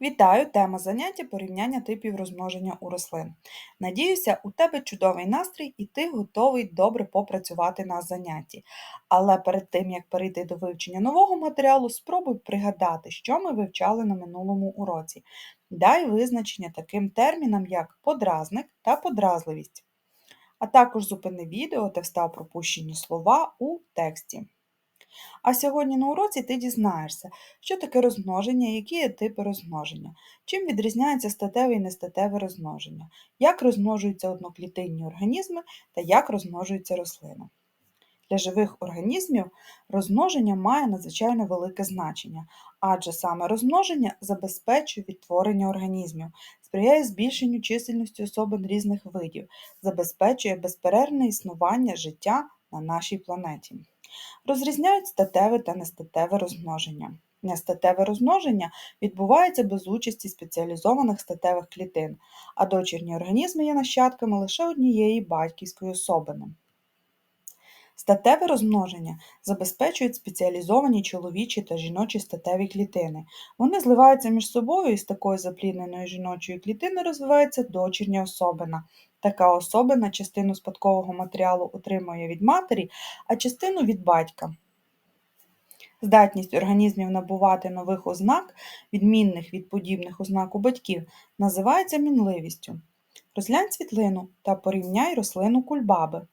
Вітаю! Тема заняття порівняння типів розмноження у рослин. Надіюся, у тебе чудовий настрій і ти готовий добре попрацювати на занятті. Але перед тим, як перейти до вивчення нового матеріалу, спробуй пригадати, що ми вивчали на минулому уроці. Дай визначення таким термінам, як подразник та подразливість. А також зупини відео та встав пропущені слова у тексті. А сьогодні на уроці ти дізнаєшся, що таке розмноження, які є типи розмноження, чим відрізняється статеве і нестатеве розмноження, як розмножуються одноклітинні організми та як розмножуються рослини. Для живих організмів розмноження має надзвичайно велике значення, адже саме розмноження забезпечує відтворення організмів, сприяє збільшенню чисельності особин різних видів, забезпечує безперервне існування життя на нашій планеті. Розрізняють статеве та нестатеве розмноження. Нестатеве розмноження відбувається без участі спеціалізованих статевих клітин, а дочірні організми є нащадками лише однієї батьківської особини. Статеве розмноження забезпечують спеціалізовані чоловічі та жіночі статеві клітини. Вони зливаються між собою і з такої заплідненої жіночої клітини розвивається дочірня особина. Така особина частину спадкового матеріалу отримує від матері, а частину від батька. Здатність організмів набувати нових ознак, відмінних від подібних ознак у батьків, називається мінливістю. Розглянь світлину та порівняй рослину кульбаби.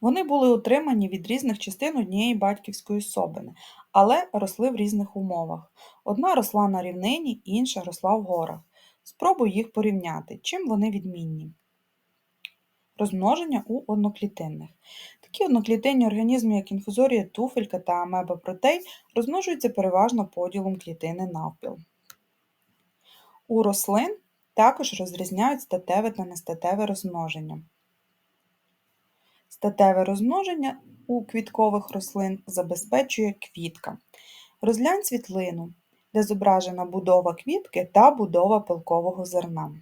Вони були отримані від різних частин однієї батьківської особини, але росли в різних умовах. Одна росла на рівнині, інша росла в горах. Спробуй їх порівняти, чим вони відмінні. Розмноження у одноклітинних. Такі одноклітинні організми, як інфузорія туфелька та амеба протей, розмножуються переважно поділом клітини навпіл. У рослин також розрізняють статеве та нестатеве розмноження. Статеве розмноження у квіткових рослин забезпечує квітка. Розглянь світлину, де зображена будова квітки та будова пилкового зерна.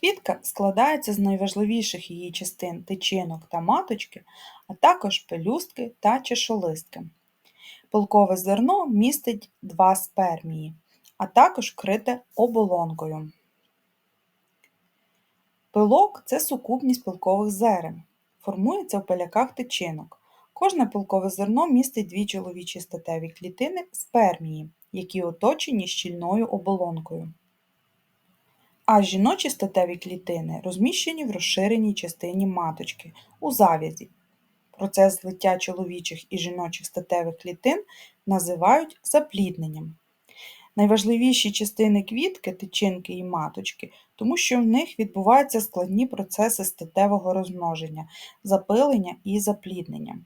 Квітка складається з найважливіших її частин тичинок та маточки, а також пелюстки та чешолистки. Пилкове зерно містить два спермії, а також крите оболонкою. Пилок це сукупність пилкових зерен, формується в пиляках тичинок. Кожне пилкове зерно містить дві чоловічі статеві клітини спермії, які оточені щільною оболонкою. А жіночі статеві клітини розміщені в розширеній частині маточки у зав'язі. Процес злиття чоловічих і жіночих статевих клітин називають заплідненням. Найважливіші частини квітки, тичинки і маточки, тому що в них відбуваються складні процеси статевого розмноження, запилення і запліднення.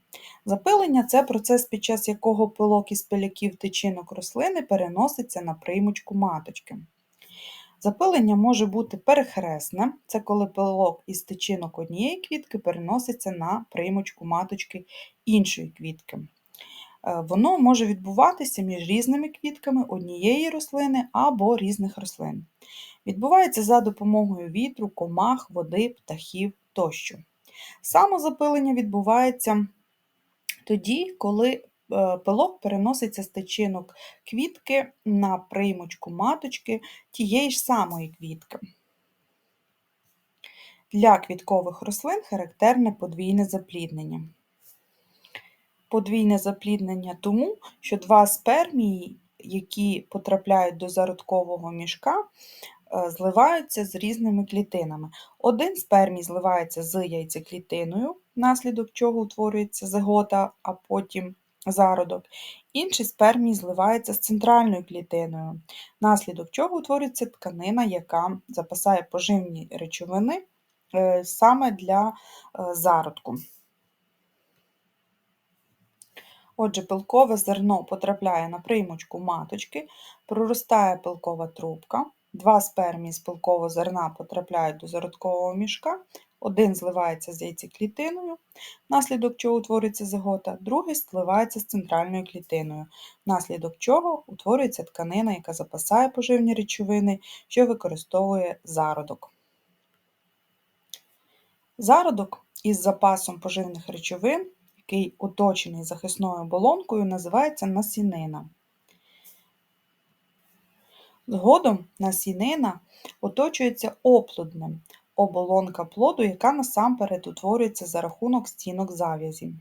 Запилення це процес, під час якого пилок із пиляків тичинок рослини переноситься на приймочку маточки. Запилення може бути перехресне, це коли пилок із тичинок однієї квітки переноситься на приймочку маточки іншої квітки. Е, воно може відбуватися між різними квітками однієї рослини або різних рослин. Відбувається за допомогою вітру, комах, води, птахів тощо. Самозапилення відбувається тоді, коли е, пилок переноситься з тичинок квітки на приймочку маточки тієї ж самої квітки. Для квіткових рослин характерне подвійне запліднення подвійне запліднення тому, що два спермії, які потрапляють до зародкового мішка, е, зливаються з різними клітинами. Один спермій зливається з яйцеклітиною, внаслідок чого утворюється зигота, а потім зародок. Інший спермій зливається з центральною клітиною, внаслідок чого утворюється тканина, яка запасає поживні речовини е, саме для е, зародку. Отже, пилкове зерно потрапляє на приймочку маточки, проростає пилкова трубка, два спермії з пилкового зерна потрапляють до зародкового мішка, один зливається з яйцеклітиною, внаслідок чого утворюється зигота, другий зливається з центральною клітиною, внаслідок чого утворюється тканина, яка запасає поживні речовини, що використовує зародок. Зародок із запасом поживних речовин який оточений захисною оболонкою, називається насінина. Згодом насінина оточується оплоднем, оболонка плоду, яка насамперед утворюється за рахунок стінок зав'язі.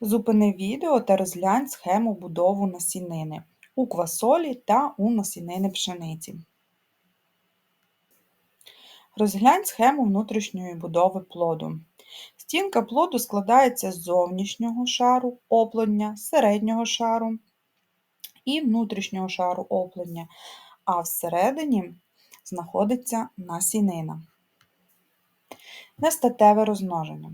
Зупини відео та розглянь схему будову насінини у квасолі та у насінини пшениці. Розглянь схему внутрішньої будови плоду. Стінка плоду складається з зовнішнього шару оплодня, середнього шару і внутрішнього шару оплодня, а всередині знаходиться насінина. Нестатеве розмноження.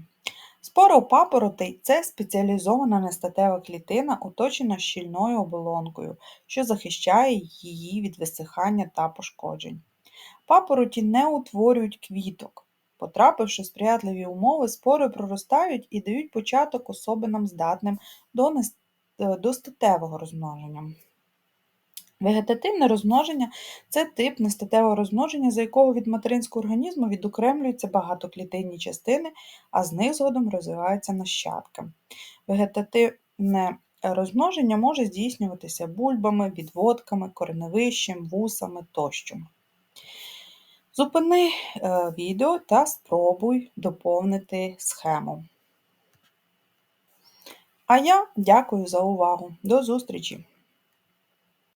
Споропапоротий – це спеціалізована нестатева клітина, оточена щільною оболонкою, що захищає її від висихання та пошкоджень. Папороті не утворюють квіток. Потрапивши в сприятливі умови, спори проростають і дають початок особинам, здатним до, е, до статевого розмноження. Вегетативне розмноження це тип нестатевого розмноження, за якого від материнського організму відокремлюються багатоклітинні частини, а з них згодом розвиваються нащадки. Вегетативне розмноження може здійснюватися бульбами, відводками, кореневищем, вусами тощо. Зупини е, відео та спробуй доповнити схему. А я дякую за увагу. До зустрічі!